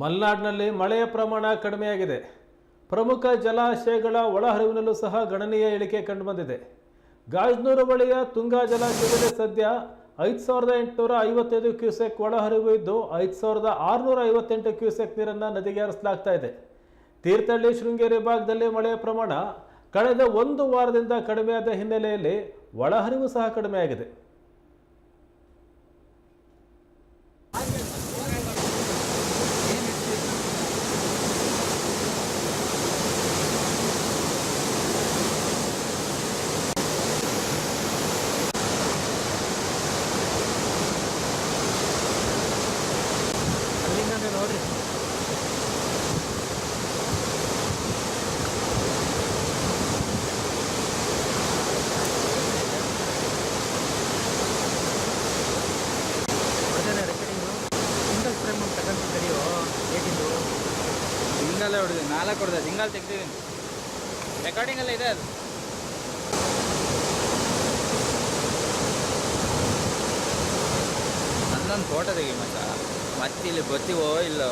ಮಲೆನಾಡಿನಲ್ಲಿ ಮಳೆಯ ಪ್ರಮಾಣ ಕಡಿಮೆಯಾಗಿದೆ. ಪ್ರಮುಖ ಜಲಾಶಯಗಳ ಒಳಹರಿವಿನಲ್ಲೂ ಸಹ ಗಣನೀಯ ಇಳಿಕೆ ಕಂಡುಬಂದಿದೆ. ಗಾಜ್ನೂರು ಬಳಿಯ ತುಂಗಾ ಜಲಾಶಯದಲ್ಲಿ ಸದ್ಯ ಐದು ಸಾವಿರದ ಎಂಟುನೂರ ಐವತ್ತೈದು ಕ್ಯೂಸೆಕ್ ಒಳಹರಿವು ಇದ್ದು, ಐದು ಸಾವಿರದ ಆರುನೂರ ಐವತ್ತೆಂಟು ಕ್ಯೂಸೆಕ್ ನೀರನ್ನು ನದಿಗೆ ಹರಿಸಲಾಗ್ತಾ ಇದೆ. ತೀರ್ಥಹಳ್ಳಿ, ಶೃಂಗೇರಿ ಭಾಗದಲ್ಲಿ ಮಳೆಯ ಪ್ರಮಾಣ ಕಳೆದ ಒಂದು ವಾರದಿಂದ ಕಡಿಮೆಯಾದ ಹಿನ್ನೆಲೆಯಲ್ಲಿ ಒಳಹರಿವು ಸಹ ಕಡಿಮೆಯಾಗಿದೆ. ನೋಡ್ರಿ. ರೆಕಾರ್ಡಿಂಗು ಸಿಂಗಲ್ ಫ್ರೇಮ್ ಕಡಿಯೋ ಏಟಿಂದು. ಸಿಂಗಲ್ ಹೊಡೆದು ನಾಲ್ಕು ಹೊಡೆದ ಸಿಂಗಲ್ ತೆಗ್ದಿದ್ದೀನಿ ರೆಕಾರ್ಡಿಂಗ್ ಎಲ್ಲ ಇದೆ ಅದು. ನನ್ನೊಂದು ಫೋಟೋ ತೆಗಿ ಮತ್ತ ಮತ್ತೆ ಇಲ್ಲಿ ಇಲ್ಲೋ?